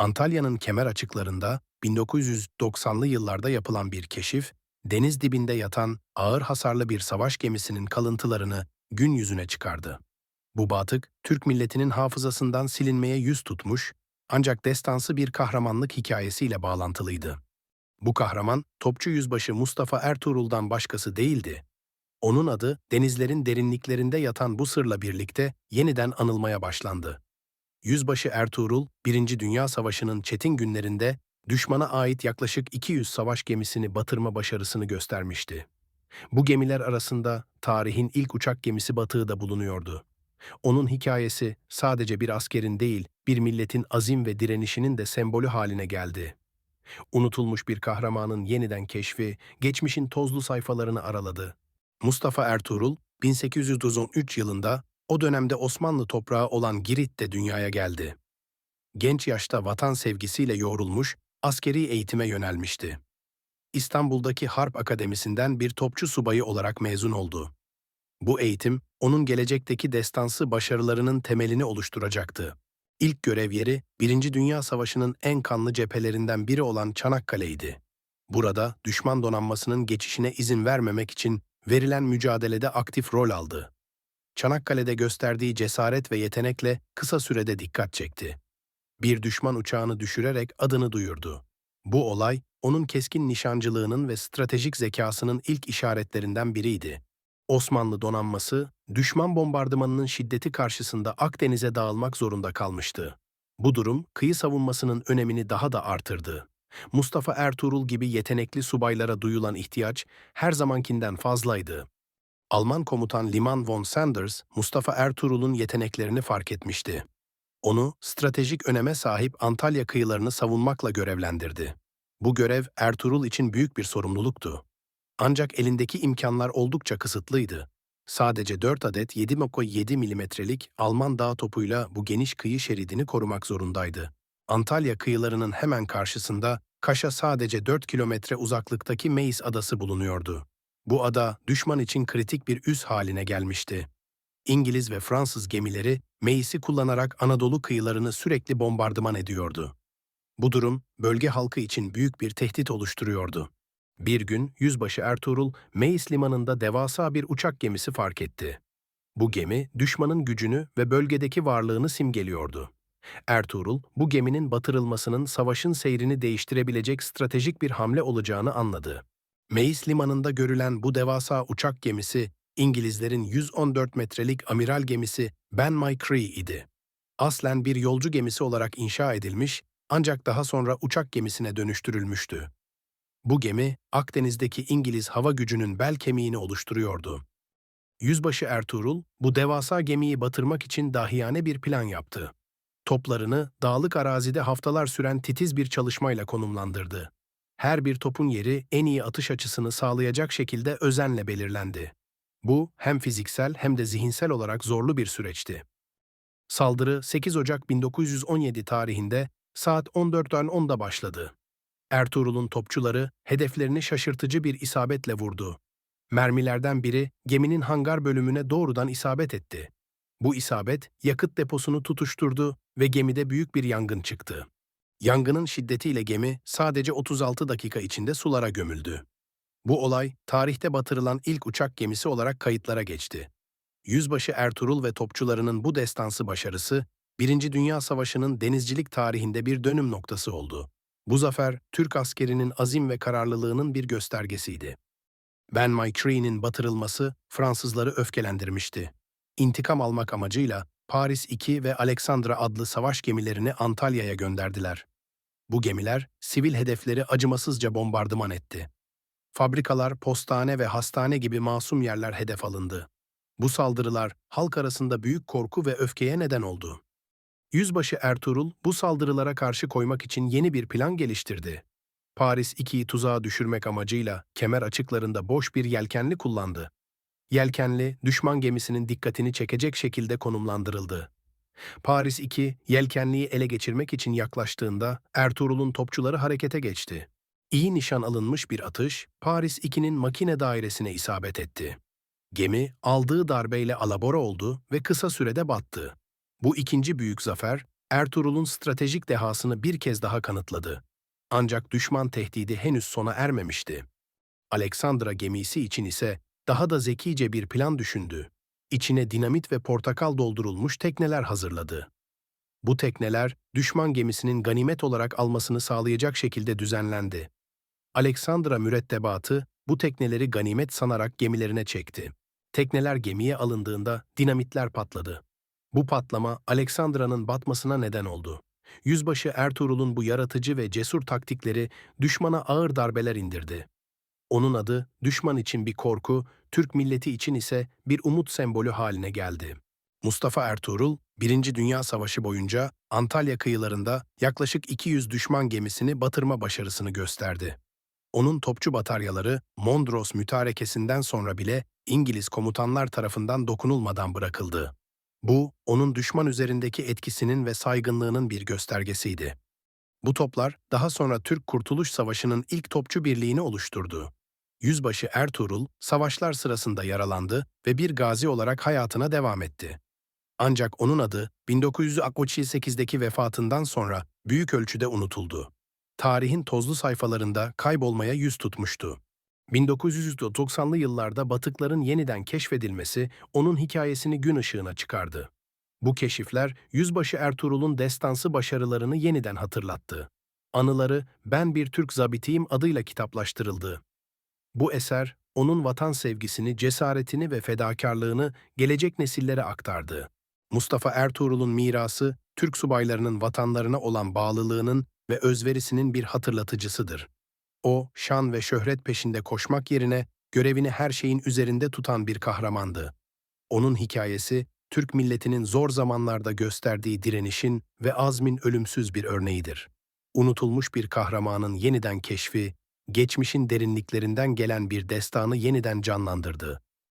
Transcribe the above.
Antalya'nın kemer açıklarında 1990'lı yıllarda yapılan bir keşif, deniz dibinde yatan ağır hasarlı bir savaş gemisinin kalıntılarını gün yüzüne çıkardı. Bu batık, Türk milletinin hafızasından silinmeye yüz tutmuş, ancak destansı bir kahramanlık hikayesiyle bağlantılıydı. Bu kahraman, topçu yüzbaşı Mustafa Ertuğrul'dan başkası değildi. Onun adı, denizlerin derinliklerinde yatan bu sırla birlikte yeniden anılmaya başlandı. Yüzbaşı Ertuğrul, Birinci Dünya Savaşı'nın çetin günlerinde düşmana ait yaklaşık 200 savaş gemisini batırma başarısını göstermişti. Bu gemiler arasında tarihin ilk uçak gemisi batığı da bulunuyordu. Onun hikayesi sadece bir askerin değil, bir milletin azim ve direnişinin de sembolü haline geldi. Unutulmuş bir kahramanın yeniden keşfi, geçmişin tozlu sayfalarını araladı. Mustafa Ertuğrul, 1893 yılında o dönemde Osmanlı toprağı olan Girit'te dünyaya geldi. Genç yaşta vatan sevgisiyle yoğrulmuş, askeri eğitime yönelmişti. İstanbul'daki Harp Akademisi'nden bir topçu subayı olarak mezun oldu. Bu eğitim, onun gelecekteki destansı başarılarının temelini oluşturacaktı. İlk görev yeri, Birinci Dünya Savaşı'nın en kanlı cephelerinden biri olan Çanakkale'ydi. Burada düşman donanmasının geçişine izin vermemek için verilen mücadelede aktif rol aldı. Çanakkale'de gösterdiği cesaret ve yetenekle kısa sürede dikkat çekti. Bir düşman uçağını düşürerek adını duyurdu. Bu olay, onun keskin nişancılığının ve stratejik zekasının ilk işaretlerinden biriydi. Osmanlı donanması, düşman bombardımanının şiddeti karşısında Akdeniz'e dağılmak zorunda kalmıştı. Bu durum, kıyı savunmasının önemini daha da artırdı. Mustafa Ertuğrul gibi yetenekli subaylara duyulan ihtiyaç her zamankinden fazlaydı. Alman komutan Liman von Sanders, Mustafa Ertuğrul'un yeteneklerini fark etmişti. Onu stratejik öneme sahip Antalya kıyılarını savunmakla görevlendirdi. Bu görev Ertuğrul için büyük bir sorumluluktu. Ancak elindeki imkanlar oldukça kısıtlıydı. Sadece 4 adet 7.7 milimetrelik Alman dağ topuyla bu geniş kıyı şeridini korumak zorundaydı. Antalya kıyılarının hemen karşısında Kaş'a sadece 4 kilometre uzaklıktaki Meis adası bulunuyordu. Bu ada düşman için kritik bir üs haline gelmişti. İngiliz ve Fransız gemileri Meis'i kullanarak Anadolu kıyılarını sürekli bombardıman ediyordu. Bu durum bölge halkı için büyük bir tehdit oluşturuyordu. Bir gün Yüzbaşı Ertuğrul, Meis limanında devasa bir uçak gemisi fark etti. Bu gemi düşmanın gücünü ve bölgedeki varlığını simgeliyordu. Ertuğrul, bu geminin batırılmasının savaşın seyrini değiştirebilecek stratejik bir hamle olacağını anladı. Meis limanında görülen bu devasa uçak gemisi, İngilizlerin 114 metrelik amiral gemisi Ben My Cree idi. Aslen bir yolcu gemisi olarak inşa edilmiş, ancak daha sonra uçak gemisine dönüştürülmüştü. Bu gemi, Akdeniz'deki İngiliz hava gücünün bel kemiğini oluşturuyordu. Yüzbaşı Ertuğrul, bu devasa gemiyi batırmak için dahiyane bir plan yaptı. Toplarını dağlık arazide haftalar süren titiz bir çalışmayla konumlandırdı. Her bir topun yeri en iyi atış açısını sağlayacak şekilde özenle belirlendi. Bu hem fiziksel hem de zihinsel olarak zorlu bir süreçti. Saldırı 8 Ocak 1917 tarihinde saat 14.10'da başladı. Ertuğrul'un topçuları hedeflerini şaşırtıcı bir isabetle vurdu. Mermilerden biri geminin hangar bölümüne doğrudan isabet etti. Bu isabet yakıt deposunu tutuşturdu ve gemide büyük bir yangın çıktı. Yangının şiddetiyle gemi sadece 36 dakika içinde sulara gömüldü. Bu olay tarihte batırılan ilk uçak gemisi olarak kayıtlara geçti. Yüzbaşı Ertuğrul ve topçularının bu destansı başarısı, Birinci Dünya Savaşı'nın denizcilik tarihinde bir dönüm noktası oldu. Bu zafer, Türk askerinin azim ve kararlılığının bir göstergesiydi. Ben Cree'nin batırılması Fransızları öfkelendirmişti. İntikam almak amacıyla Paris II ve Alexandra adlı savaş gemilerini Antalya'ya gönderdiler. Bu gemiler sivil hedefleri acımasızca bombardıman etti. Fabrikalar, postane ve hastane gibi masum yerler hedef alındı. Bu saldırılar halk arasında büyük korku ve öfkeye neden oldu. Yüzbaşı Ertuğrul bu saldırılara karşı koymak için yeni bir plan geliştirdi. Paris 2'yi tuzağa düşürmek amacıyla kemer açıklarında boş bir yelkenli kullandı. Yelkenli, düşman gemisinin dikkatini çekecek şekilde konumlandırıldı. Paris 2, yelkenliyi ele geçirmek için yaklaştığında Ertuğrul'un topçuları harekete geçti. İyi nişan alınmış bir atış, Paris 2'nin makine dairesine isabet etti. Gemi, aldığı darbeyle alabora oldu ve kısa sürede battı. Bu ikinci büyük zafer, Ertuğrul'un stratejik dehasını bir kez daha kanıtladı. Ancak düşman tehdidi henüz sona ermemişti. Aleksandra gemisi için ise daha da zekice bir plan düşündü. İçine dinamit ve portakal doldurulmuş tekneler hazırladı. Bu tekneler düşman gemisinin ganimet olarak almasını sağlayacak şekilde düzenlendi. Aleksandra mürettebatı bu tekneleri ganimet sanarak gemilerine çekti. Tekneler gemiye alındığında dinamitler patladı. Bu patlama Aleksandra'nın batmasına neden oldu. Yüzbaşı Ertuğrul'un bu yaratıcı ve cesur taktikleri düşmana ağır darbeler indirdi. Onun adı düşman için bir korku, Türk milleti için ise bir umut sembolü haline geldi. Mustafa Ertuğrul, Birinci Dünya Savaşı boyunca Antalya kıyılarında yaklaşık 200 düşman gemisini batırma başarısını gösterdi. Onun topçu bataryaları Mondros mütarekesinden sonra bile İngiliz komutanlar tarafından dokunulmadan bırakıldı. Bu, onun düşman üzerindeki etkisinin ve saygınlığının bir göstergesiydi. Bu toplar daha sonra Türk Kurtuluş Savaşı'nın ilk topçu birliğini oluşturdu. Yüzbaşı Ertuğrul, savaşlar sırasında yaralandı ve bir gazi olarak hayatına devam etti. Ancak onun adı 1968'deki vefatından sonra büyük ölçüde unutuldu. Tarihin tozlu sayfalarında kaybolmaya yüz tutmuştu. 1990'lı yıllarda batıkların yeniden keşfedilmesi onun hikayesini gün ışığına çıkardı. Bu keşifler Yüzbaşı Ertuğrul'un destansı başarılarını yeniden hatırlattı. Anıları Ben Bir Türk Zabitiyim adıyla kitaplaştırıldı. Bu eser, onun vatan sevgisini, cesaretini ve fedakarlığını gelecek nesillere aktardı. Mustafa Ertuğrul'un mirası, Türk subaylarının vatanlarına olan bağlılığının ve özverisinin bir hatırlatıcısıdır. O, şan ve şöhret peşinde koşmak yerine görevini her şeyin üzerinde tutan bir kahramandı. Onun hikayesi, Türk milletinin zor zamanlarda gösterdiği direnişin ve azmin ölümsüz bir örneğidir. Unutulmuş bir kahramanın yeniden keşfi, geçmişin derinliklerinden gelen bir destanı yeniden canlandırdı.